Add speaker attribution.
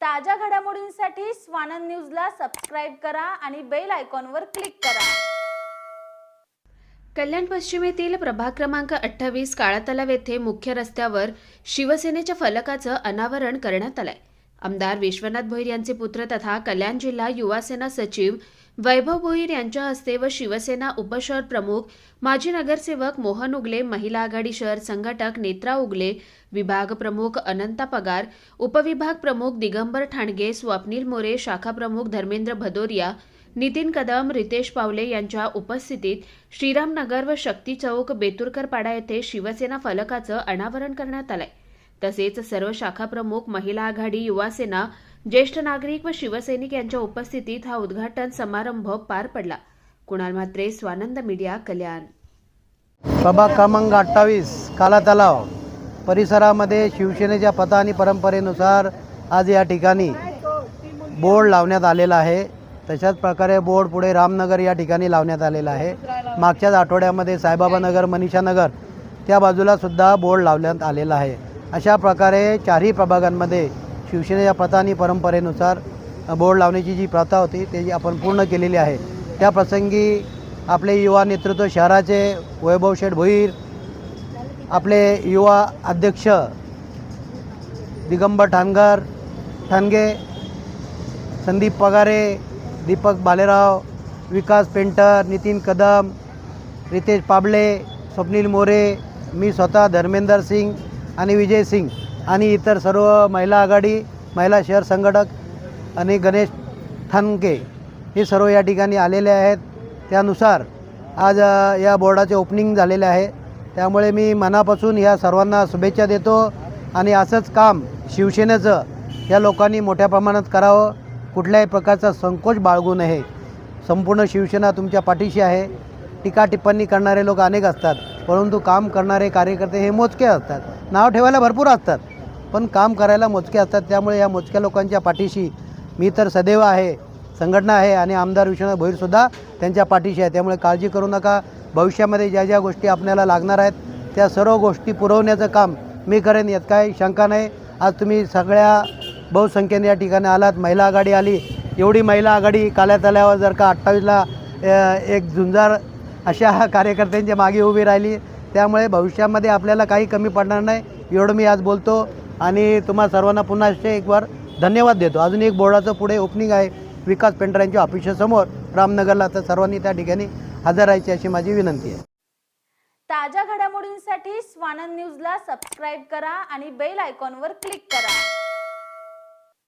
Speaker 1: ताज्या घडामोडींसाठी स्वानंद न्यूजला सबस्क्राईब करा आणि बेल आयकॉनवर क्लिक करा.
Speaker 2: कल्याण पश्चिमेतील प्रभाग क्रमांक अठ्ठावीस काळा तलाव येथे मुख्य रस्त्यावर शिवसेनेच्या फलकाचं अनावरण करण्यात आलंय. आमदार विश्वनाथ भोईर यांचे पुत्र तथा कल्याण जिल्हा युवा सेना सचिव वैभव भोईर यांच्या हस्ते व शिवसेना उपशहर प्रमुख माजी नगरसेवक मोहन उगले महिला आघाडी शहर संघटक नेत्रा उगले विभाग प्रमुख अनंता पगार उपविभाग प्रमुख दिगंबर ठाणगे स्वप्नील मोरे शाखा प्रमुख धर्मेंद्र भदोरिया नितीन कदम रितेश पावले यांच्या उपस्थितीत श्रीरामनगर व शक्ती चौक बेतुरकर पाडा येथे शिवसेना फलकाचं अनावरण करण्यात आलंय. तसेच सर्व शाखा प्रमुख महिला आघाडी युवासेना ज्येष्ठ नागरिक व शिवसैनिक यांच्या उपस्थितीत हा उद्घाटन समारंभ पार पडला. कुणाल म्हात्रे स्वानंद मीडिया कल्याण.
Speaker 3: प्रभाग क्रमांक अठ्ठावीस काला तलाव परिसरामध्ये शिवसेनेच्या पथ आणि परंपरेनुसार आज या ठिकाणी बोर्ड लावण्यात आलेला आहे. तशाच प्रकारे बोर्ड पुढे रामनगर या ठिकाणी लावण्यात आलेला आहे. मागच्याच आठवड्यामध्ये साईबाबानगर मनीषानगर त्या बाजूला सुद्धा बोर्ड लावण्यात आलेला आहे. अशा प्रकारे चारही प्रभागांमध्ये शिवसेनेच्या प्रथा आणि परंपरेनुसार बोर्ड लावण्याची जी प्रथा होती ती आपण पूर्ण केलेली आहे. त्या प्रसंगी आपले युवा नेतृत्व शहराचे वैभव शेठ भोईर आपले युवा अध्यक्ष दिगंबर ठाणगर ठाणगे संदीप पगारे दीपक बालेराव विकास पेंटर नितीन कदम रितेश पाबळे स्वप्नील मोरे मी स्वतः धर्मेंदर सिंग आणि विजय सिंग. आणि इतर सर्व महिला आघाडी महिला शहर संघटक आणि गणेश थानके हे सर्व या ठिकाणी आलेले आहेत. त्यानुसार आज या बोर्डाचे ओपनिंग झालेले आहे. त्यामुळे मी मनापासून या सर्वांना शुभेच्छा देतो आणि असंच काम शिवसेनेचं या लोकांनी मोठ्या प्रमाणात करावं. कुठल्याही प्रकारचा संकोच बाळगू नये. संपूर्ण शिवसेना तुमच्या पाठीशी आहे. टीका टिप्पणी करणारे लोक अनेक असतात परंतु काम करणारे कार्यकर्ते हे मोजके असतात. नाव ठेवायला भरपूर असतात. पण काम करायला मोजके असतात त्यामुळे या मोजक्या लोकांच्या पाठीशी मी तर सदैव आहे संघटना आहे आणि आमदार विश्वनाथ भोईरसुद्धा त्यांच्या पाठीशी आहे. त्यामुळे काळजी करू नका. भविष्यामध्ये ज्या ज्या गोष्टी आपल्याला लागणार आहेत त्या सर्व गोष्टी पुरवण्याचं काम मी करेन. यात काही शंका नाही. आज तुम्ही सगळ्या बहुसंख्येने या ठिकाणी आलात. महिला आघाडी आली. एवढी महिला आघाडी काल्या तल्यावर जर का अठ्ठावीसला एक झुंजार अशा कार्यकर्त्यांच्या मागे उभी राहिली त्यामुळे भविष्यामध्ये आपल्याला काही कमी पडणार नाही. एवढं मी आज बोलतो. आणि तुम्हा सर्वांना पुन्हा असे एक वार धन्यवाद देतो. अजून एक बोर्डाचं पुढे ओपनिंग आहे विकास पेंटर यांच्या ऑफिससमोर रामनगरला तर सर्वांनी त्या ठिकाणी हजर राहायची अशी माझी विनंती आहे.
Speaker 1: ताज्या घडामोडींसाठी स्वानंद न्यूजला सबस्क्राईब करा आणि बेल आयकॉनवर क्लिक करा.